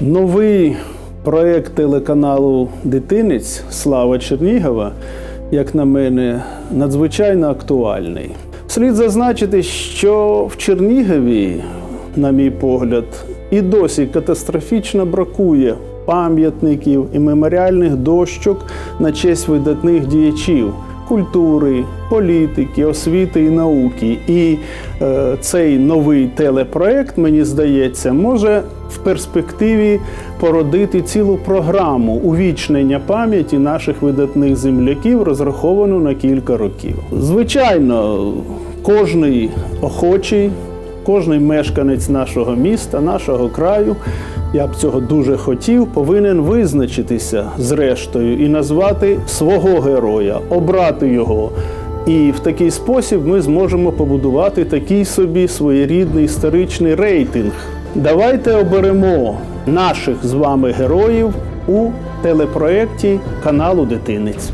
Новий проект телеканалу Дитинець Слава Чернігова, як на мене, надзвичайно актуальний. Слід зазначити, що в Чернігові, на мій погляд, і досі катастрофічно бракує пам'ятників і меморіальних дощок на честь видатних діячів культури, політики, освіти і науки. І е, цей новий телепроект, мені здається, може в перспективі породити цілу програму увічнення пам'яті наших видатних земляків, розраховану на кілька років. Звичайно, кожний охочий. Кожний мешканець нашого міста, нашого краю, я б цього дуже хотів, повинен визначитися зрештою і назвати свого героя, обрати його. І в такий спосіб ми зможемо побудувати такий собі своєрідний історичний рейтинг. Давайте оберемо наших з вами героїв у телепроекті каналу Дитинець.